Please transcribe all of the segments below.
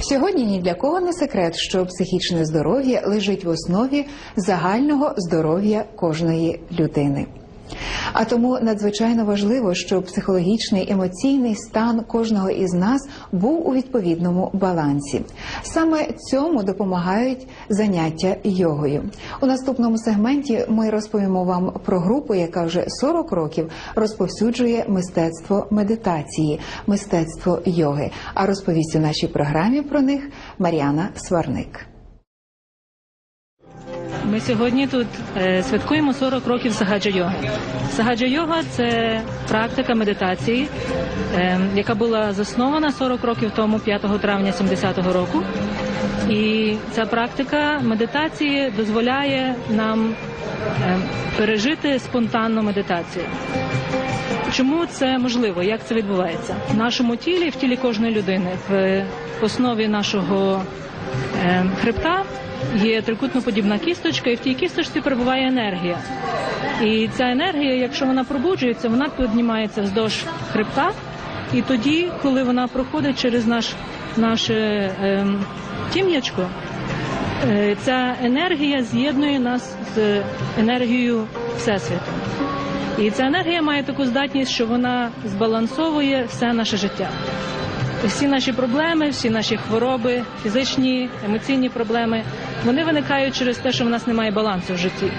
Сьогодні ні для кого не секрет, що психічне здоров'я лежить в основі загального здоров'я кожної людини. А тому надзвичайно важливо, щоб психологічний емоційний стан кожного із нас був у відповідному балансі. Саме цьому допомагають заняття йогою. У наступному сегменті ми розповімо вам про групу, яка вже 40 років розповсюджує мистецтво медитації, мистецтво йоги. А розповість у нашій програмі про них Мар'яна Сварник. Ми сьогодні тут е, святкуємо 40 років сагаджа йоги. Сагаджа йога це практика медитації, е, яка була заснована 40 років тому, 5 травня 70-го року. І ця практика медитації дозволяє нам е, пережити спонтанну медитацію. Чому це можливо? Як це відбувається? В нашому тілі, в тілі кожної людини, в основі нашого хребта є трикутноподібна кісточка, і в тій кісточці перебуває енергія. І ця енергія, якщо вона пробуджується, вона піднімається вздовж хребта. І тоді, коли вона проходить через наш, наше е, тім'ячко, е, ця енергія з'єднує нас з енергією Всесвіту. І ця енергія має таку здатність, що вона збалансовує все наше життя. Всі наші проблеми, всі наші хвороби, фізичні, емоційні проблеми, вони виникають через те, що в нас немає балансу в житті.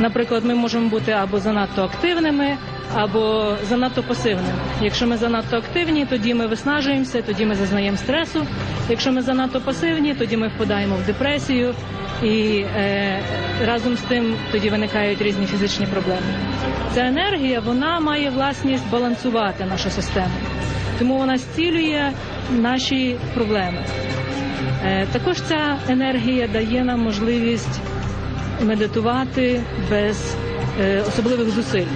Наприклад, ми можемо бути або занадто активними, або занадто пасивними. Якщо ми занадто активні, тоді ми виснажуємося, тоді ми зазнаємо стресу. Якщо ми занадто пасивні, тоді ми впадаємо в депресію, і е, разом з тим тоді виникають різні фізичні проблеми. Ця енергія вона має власність балансувати нашу систему, тому вона зцілює наші проблеми. Е, також ця енергія дає нам можливість медитувати без е, особливих зусиль.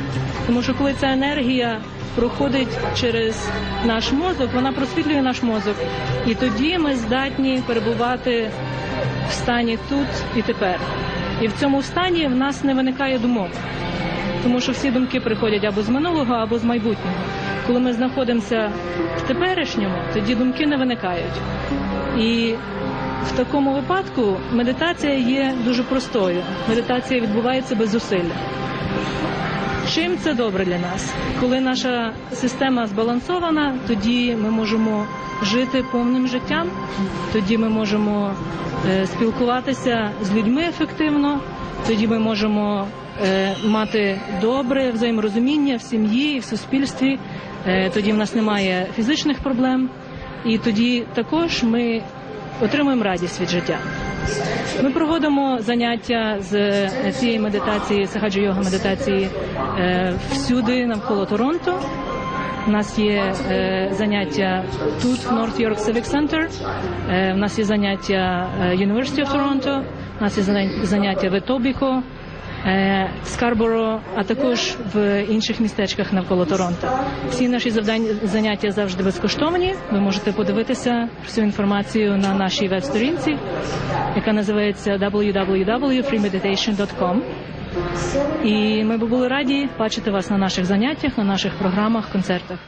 Тому що коли ця енергія проходить через наш мозок, вона просвітлює наш мозок, і тоді ми здатні перебувати в стані тут і тепер. І в цьому стані в нас не виникає думок, тому що всі думки приходять або з минулого, або з майбутнього. Коли ми знаходимося в теперішньому, тоді думки не виникають. І в такому випадку медитація є дуже простою. Медитація відбувається без зусилля. Чим це добре для нас? Коли наша система збалансована, тоді ми можемо жити повним життям, тоді ми можемо е, спілкуватися з людьми ефективно, тоді ми можемо мати добре взаєморозуміння в сім'ї і в суспільстві. Е, тоді в нас немає фізичних проблем, і тоді також ми отримуємо радість від життя. Ми проводимо заняття з цієї медитації, сагаджо йога медитації е, всюди навколо Торонто. У нас є е, заняття тут, в North York Civic Center, е, У нас є заняття е, University of Toronto, у нас є заняття в Етобіко, е, Скарборо, а також в інших містечках навколо Торонто. Всі наші завдання заняття завжди безкоштовні. Ви можете подивитися всю інформацію на нашій веб-сторінці, яка називається www.freemeditation.com. І ми б були раді бачити вас на наших заняттях, на наших програмах, концертах.